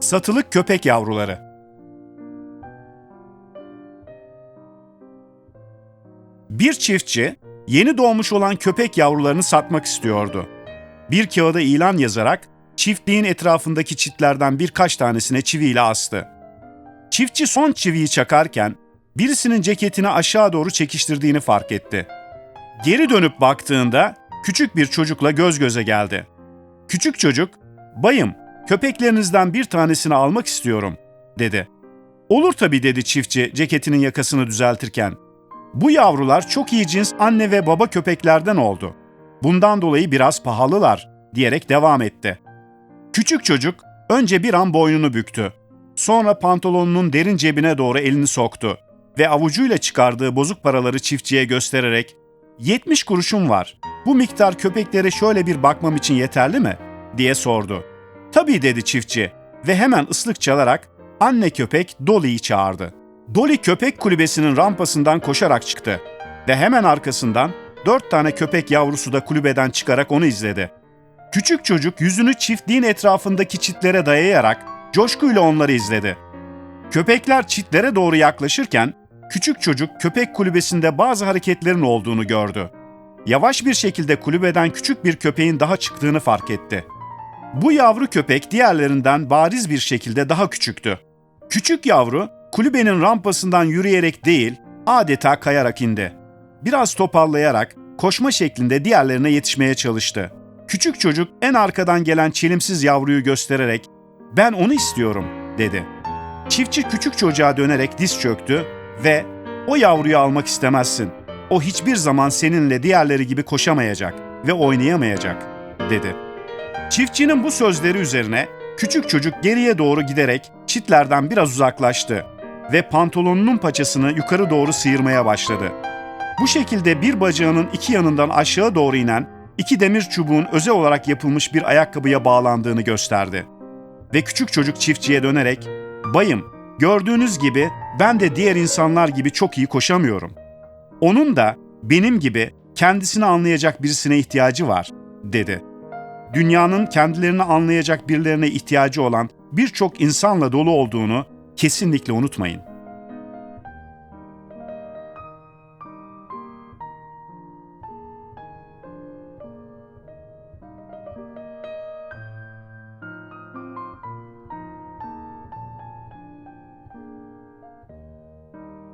Satılık köpek yavruları. Bir çiftçi yeni doğmuş olan köpek yavrularını satmak istiyordu. Bir kağıda ilan yazarak çiftliğin etrafındaki çitlerden birkaç tanesine çiviyle astı. Çiftçi son çiviyi çakarken birisinin ceketini aşağı doğru çekiştirdiğini fark etti. Geri dönüp baktığında küçük bir çocukla göz göze geldi. Küçük çocuk, "Bayım, köpeklerinizden bir tanesini almak istiyorum." dedi. "Olur tabii." dedi çiftçi ceketinin yakasını düzeltirken. Bu yavrular çok iyi cins anne ve baba köpeklerden oldu. Bundan dolayı biraz pahalılar diyerek devam etti. Küçük çocuk önce bir an boynunu büktü. Sonra pantolonunun derin cebine doğru elini soktu ve avucuyla çıkardığı bozuk paraları çiftçiye göstererek "70 kuruşum var. Bu miktar köpeklere şöyle bir bakmam için yeterli mi?" diye sordu. "Tabii." dedi çiftçi ve hemen ıslık çalarak anne köpek Dolly'yi çağırdı. Dolly köpek kulübesinin rampasından koşarak çıktı ve hemen arkasından dört tane köpek yavrusu da kulübeden çıkarak onu izledi. Küçük çocuk yüzünü çiftliğin etrafındaki çitlere dayayarak coşkuyla onları izledi. Köpekler çitlere doğru yaklaşırken küçük çocuk köpek kulübesinde bazı hareketlerin olduğunu gördü. Yavaş bir şekilde kulübeden küçük bir köpeğin daha çıktığını fark etti. Bu yavru köpek diğerlerinden bariz bir şekilde daha küçüktü. Küçük yavru kulübenin rampasından yürüyerek değil, adeta kayarak indi. Biraz toparlayarak koşma şeklinde diğerlerine yetişmeye çalıştı. Küçük çocuk en arkadan gelen çelimsiz yavruyu göstererek "Ben onu istiyorum." dedi. Çiftçi küçük çocuğa dönerek diz çöktü ve "O yavruyu almak istemezsin. O hiçbir zaman seninle diğerleri gibi koşamayacak ve oynayamayacak." dedi. Çiftçinin bu sözleri üzerine küçük çocuk geriye doğru giderek çitlerden biraz uzaklaştı ve pantolonunun paçasını yukarı doğru sıyırmaya başladı. Bu şekilde bir bacağının iki yanından aşağı doğru inen iki demir çubuğun özel olarak yapılmış bir ayakkabıya bağlandığını gösterdi. Ve küçük çocuk çiftçiye dönerek, "Bayım, gördüğünüz gibi ben de diğer insanlar gibi çok iyi koşamıyorum. Onun da benim gibi kendisini anlayacak birisine ihtiyacı var." dedi. Dünyanın kendilerini anlayacak birilerine ihtiyacı olan birçok insanla dolu olduğunu kesinlikle unutmayın.